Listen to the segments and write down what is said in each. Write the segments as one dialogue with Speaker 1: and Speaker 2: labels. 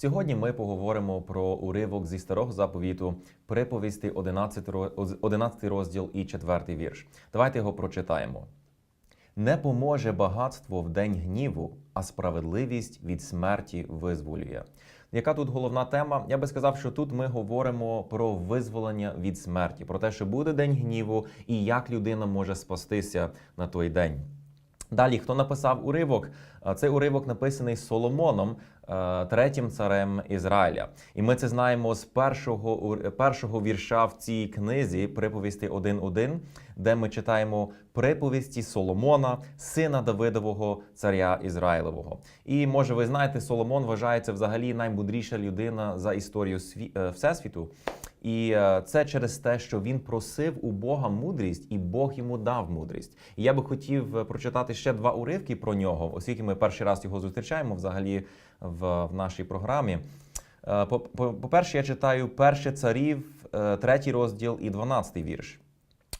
Speaker 1: Сьогодні ми поговоримо про уривок зі старого заповіту приповісти 11 ро- 11 розділ і 4 вірш. Давайте його прочитаємо. Не поможе багатство в день гніву, а справедливість від смерті визволює. Яка тут головна тема? Я би сказав, що тут ми говоримо про визволення від смерті, про те, що буде день гніву і як людина може спастися на той день. Далі, хто написав уривок? А, Цей уривок написаний Соломоном, е, третім царем Ізраїля. І ми це знаємо з першого, першого вірша в цій книзі приповісти 1.1, де ми читаємо приповісті Соломона, сина Давидового, царя Ізраїлевого. І може ви знаєте, Соломон вважається взагалі наймудріша людина за історію е, Всесвіту. І е, це через те, що він просив у Бога мудрість, і Бог йому дав мудрість. І я би хотів е, прочитати ще два уривки про нього, оскільки ми перший раз його зустрічаємо взагалі в, в нашій програмі. Е, по- По-перше, я читаю перше царів, третій розділ і дванадцятий вірш.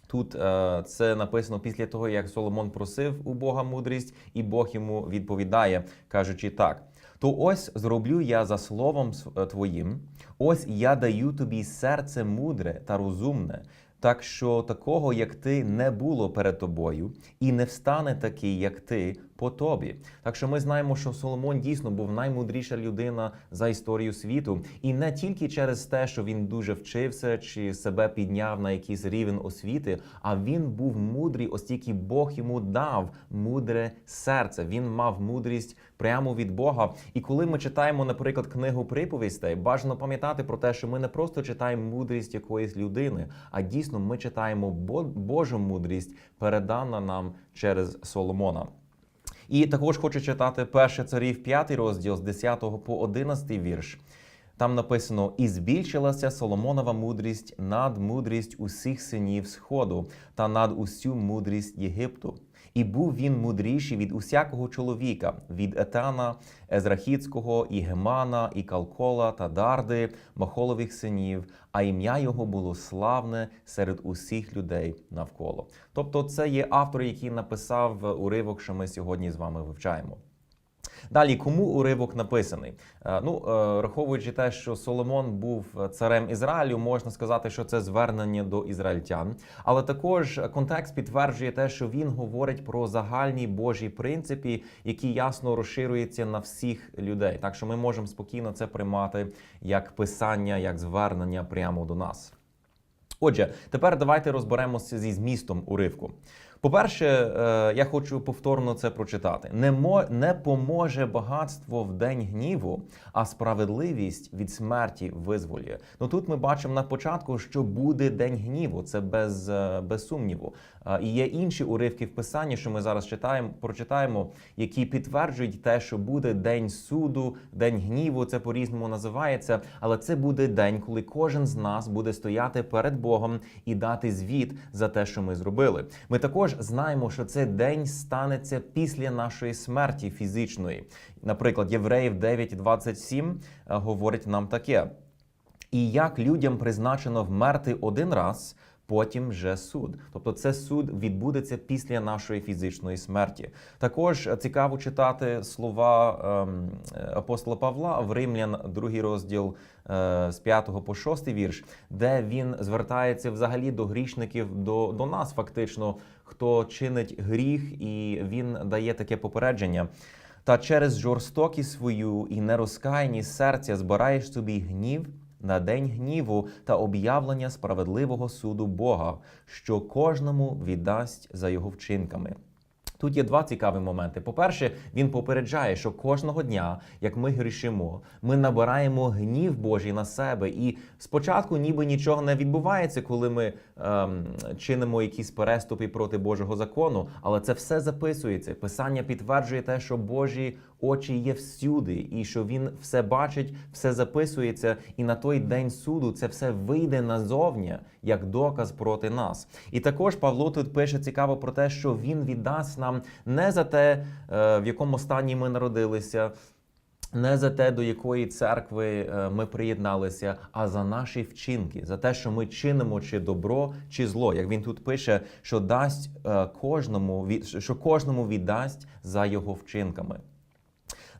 Speaker 1: Тут е, це написано після того, як Соломон просив у Бога мудрість, і Бог йому відповідає, кажучи так: то ось зроблю я за словом е, твоїм, ось я даю тобі серце мудре та розумне, так що такого, як ти, не було перед тобою, і не встане такий, як ти, по тобі. Так що ми знаємо, що Соломон дійсно був наймудріша людина за історію світу, і не тільки через те, що він дуже вчився чи себе підняв на якийсь рівень освіти, а він був мудрий, оскільки Бог йому дав мудре серце. Він мав мудрість прямо від Бога. І коли ми читаємо, наприклад, книгу приповістей, бажано пам'ятати про те, що ми не просто читаємо мудрість якоїсь людини, а дійсно ми читаємо Божу мудрість, передана нам через Соломона. І також хочу читати перше царів, п'ятий розділ з 10 по 11 вірш. Там написано: і збільшилася Соломонова мудрість над мудрість усіх синів Сходу та над усю мудрість Єгипту. І був він мудріший від усякого чоловіка, від Етана, Езрахіцького, і Гемана, і Калкола та Дарди, Махолових синів, а ім'я його було славне серед усіх людей навколо. Тобто, це є автор, який написав уривок, що ми сьогодні з вами вивчаємо. Далі, кому уривок написаний? Е, Ну, е, враховуючи те, що Соломон був царем Ізраїлю, можна сказати, що це звернення до ізраїльтян. Але також контекст підтверджує те, що він говорить про загальні Божі принципи, які ясно розширюються на всіх людей. Так що ми можемо спокійно це приймати як писання, як звернення прямо до нас. Отже, тепер давайте розберемося зі змістом уривку. По-перше, е, я хочу повторно це прочитати. Не, мо, поможе багатство в день гніву, а справедливість від смерті визволює. Ну тут ми бачимо на початку, що буде день гніву. Це без, е, без сумніву. Е, І є інші уривки в писанні, що ми зараз читаємо, прочитаємо, які підтверджують те, що буде день суду, день гніву. Це по-різному називається, але це буде день, коли кожен з нас буде стояти перед Богом і дати звіт за те, що ми зробили. Ми також знаємо, що цей день станеться після нашої смерті фізичної. Наприклад, Євреїв 9.27 е, говорить нам таке. І як людям призначено вмерти один раз, потім вже суд. Тобто, це суд відбудеться після нашої фізичної смерті. Також е, цікаво читати слова ем, апостола Павла в Римлян, другий розділ е, з 5 по 6 вірш, де він звертається взагалі до грішників, до, до нас, фактично, хто чинить гріх, і він дає таке попередження. Та через жорстокість свою і нерозкаяність серця збираєш собі гнів на день гніву та об'явлення справедливого суду Бога, що кожному віддасть за його вчинками. Тут є два цікаві моменти. По-перше, він попереджає, що кожного дня, як ми грішимо, ми набираємо гнів Божий на себе. І спочатку ніби нічого не відбувається, коли ми ем, чинимо якісь переступи проти Божого закону. Але це все записується. Писання підтверджує те, що Божі очі є всюди, і що він все бачить, все записується, і на той день суду це все вийде назовні як доказ проти нас. І також Павло тут пише цікаво про те, що він віддасть нам не за те, е, в якому стані ми народилися. Не за те, до якої церкви е, ми приєдналися, а за наші вчинки, за те, що ми чинимо чи добро, чи зло. Як він тут пише, що дасть е, кожному що кожному віддасть за його вчинками.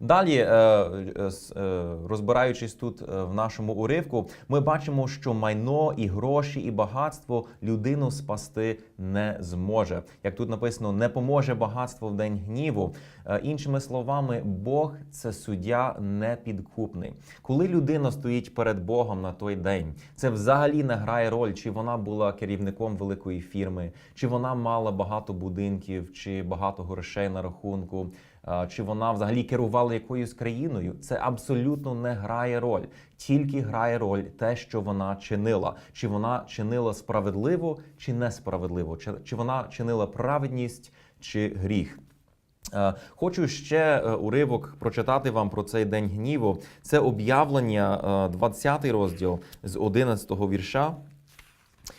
Speaker 1: Далі, е, е, е, розбираючись тут в нашому уривку, ми бачимо, що майно і гроші, і багатство людину спасти не зможе. Як тут написано, не поможе багатство в день гніву. Іншими словами, Бог це суддя непідкупний. Коли людина стоїть перед Богом на той день, це взагалі не грає роль, чи вона була керівником великої фірми, чи вона мала багато будинків, чи багато грошей на рахунку, чи вона взагалі керувала якоюсь країною. Це абсолютно не грає роль. Тільки грає роль те, що вона чинила. Чи вона чинила справедливо, чи несправедливо, чи, чи вона чинила праведність чи гріх. Е, Хочу ще е, уривок прочитати вам про цей день гніву. Це об'явлення, е, 20 розділ з 11 вірша.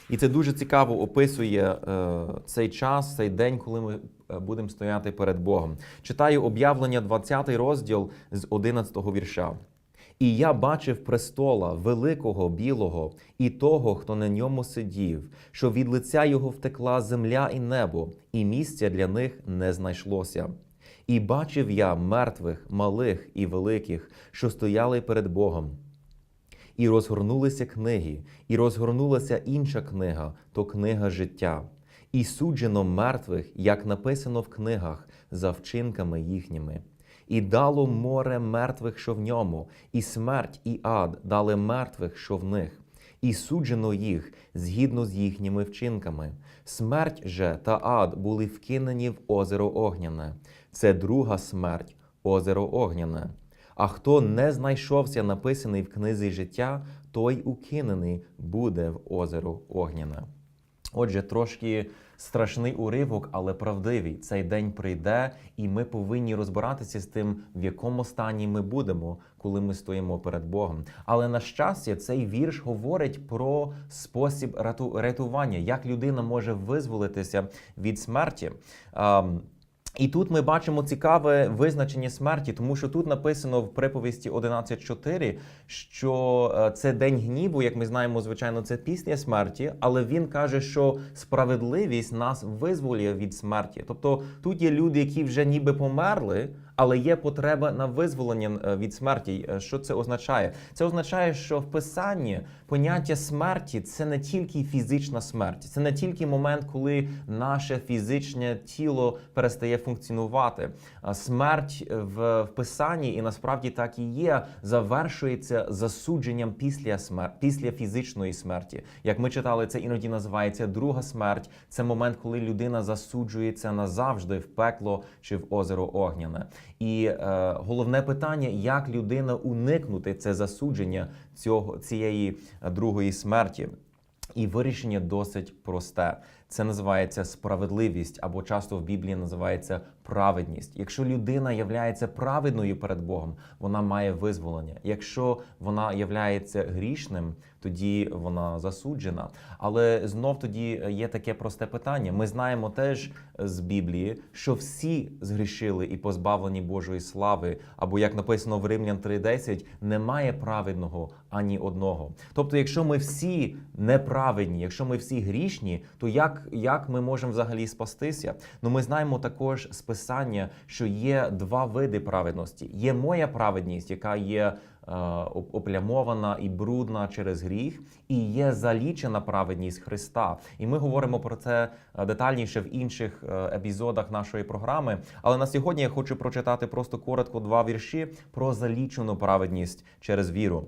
Speaker 1: І це дуже цікаво описує е, цей час, цей день, коли ми е, будемо стояти перед Богом. Читаю об'явлення 20 розділ з 11 вірша. І я бачив престола великого білого і того, хто на ньому сидів, що від лиця його втекла земля і небо, і місця для них не знайшлося. І бачив я мертвих, малих і великих, що стояли перед Богом. І розгорнулися книги, і розгорнулася інша книга, то книга життя. І суджено мертвих, як написано в книгах, за вчинками їхніми. І дало море мертвих, що в ньому, і смерть, і ад дали мертвих, що в них. І суджено їх згідно з їхніми вчинками. Смерть же та ад були вкинені в озеро Огняне. Це друга смерть, озеро Огняне. А хто не знайшовся написаний в книзі життя, той укинений буде в озеро Огняне. Отже, трошки страшний уривок, але правдивий. Цей день прийде, і ми повинні розбиратися з тим, в якому стані ми будемо, коли ми стоїмо перед Богом. Але на щастя, цей вірш говорить про спосіб рятування, як людина може визволитися від смерті. І тут ми бачимо цікаве визначення смерті, тому що тут написано в приповісті 11.4, що е, це день гніву, як ми знаємо, звичайно, це після смерті, але він каже, що справедливість нас визволює від смерті. Тобто тут є люди, які вже ніби померли, але є потреба на визволення е, від смерті. Е, Що це означає? Це означає, що в писанні поняття смерті це не тільки фізична смерть, це не тільки момент, коли наше фізичне тіло перестає функціонувати. Смерть в, в писанні, і насправді так і є, завершується засудженням після смер... після фізичної смерті. Як ми читали, це іноді називається друга смерть. Це момент, коли людина засуджується назавжди в пекло чи в озеро Огняне. І е, головне питання, як людина уникнути це засудження цього цієї е, другої смерті. І вирішення досить просте. Це називається справедливість, або часто в Біблії називається праведність. Якщо людина являється праведною перед Богом, вона має визволення. Якщо вона являється грішним, тоді вона засуджена. Але знов тоді є таке просте питання. Ми знаємо теж з Біблії, що всі згрішили і позбавлені Божої слави, або як написано в Римлян 3:10, немає праведного ані одного. Тобто, якщо ми всі неправедні, якщо ми всі грішні, то як, як ми можемо взагалі спастися? Ну ми знаємо також з писання, що є два види праведності. Є моя праведність, яка є е, оплямована і брудна через гріх, і є залічена праведність Христа. І ми говоримо про це е, детальніше в інших е, епізодах нашої програми. Але на сьогодні я хочу прочитати просто коротко два вірші про залічену праведність через віру.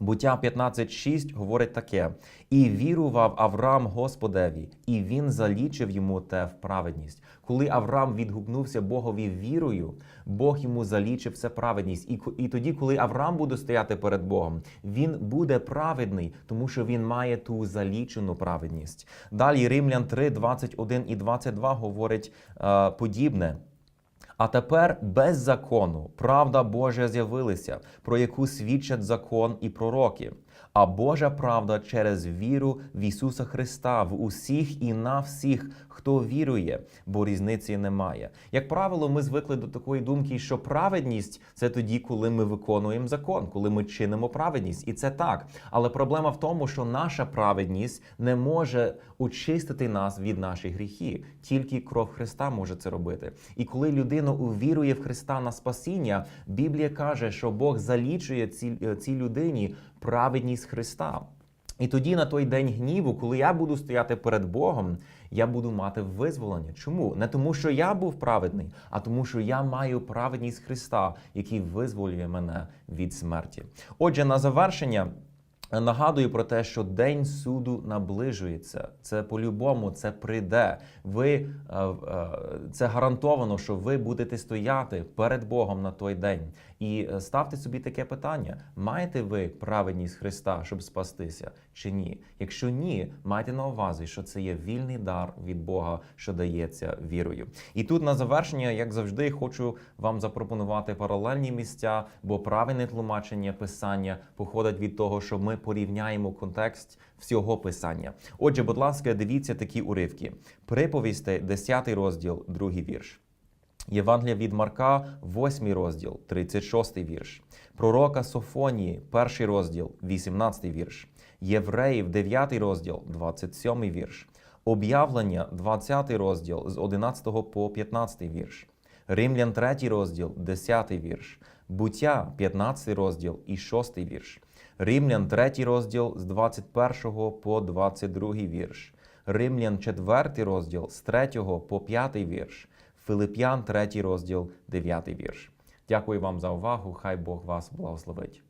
Speaker 1: Буття 15.6 говорить таке: і вірував Авраам Господеві, і він залічив йому те в праведність. Коли Авраам відгукнувся Богові вірою, Бог йому залічив це праведність. І, і тоді, коли Авраам буде стояти перед Богом, він буде праведний, тому що він має ту залічену праведність. Далі Римлян 3, 21 і 22 говорить е, подібне. А тепер без закону правда Божа з'явилася, про яку свідчать закон і пророки. А Божа правда через віру в Ісуса Христа в усіх і на всіх, хто вірує, бо різниці немає. Як правило, ми звикли до такої думки, що праведність це тоді, коли ми виконуємо закон, коли ми чинимо праведність, і це так. Але проблема в тому, що наша праведність не може очистити нас від наших гріхів. Тільки кров Христа може це робити. І коли людина увірує в Христа на спасіння, Біблія каже, що Бог залічує е, цій людині праведність Христа. І тоді на той день гніву, коли я буду стояти перед Богом, я буду мати визволення. Чому? Не тому, що я був праведний, а тому, що я маю праведність Христа, який визволює мене від смерті. Отже, на завершення. Нагадую про те, що день суду наближується. Це по-любому, це прийде. Ви е, е, це гарантовано, що ви будете стояти перед Богом на той день. І е, ставте собі таке питання: маєте ви праведність Христа, щоб спастися, чи ні? Якщо ні, майте на увазі, що це є вільний дар від Бога, що дається вірою. І тут на завершення, як завжди, хочу вам запропонувати паралельні місця, бо правильне тлумачення писання походить від того, що ми порівняємо контекст всього писання. Отже, будь ласка, дивіться такі уривки. Приповісти, 10 розділ, 2 вірш. Євангелія від Марка, 8 розділ, 36 вірш. Пророка Софонії, 1 розділ, 18 вірш. Євреїв, 9 розділ, 27 вірш. Об'явлення, 20 розділ з 11 по 15 вірш. Римлян, 3 розділ, 10 вірш. Буття, 15 розділ і 6 вірш. Римлян, 3 розділ з 21 по 22 вірш. Римлян, 4 розділ з 3 по 5 вірш. Филип'ян, 3 розділ, 9 вірш. Дякую вам за увагу. Хай Бог вас благословить.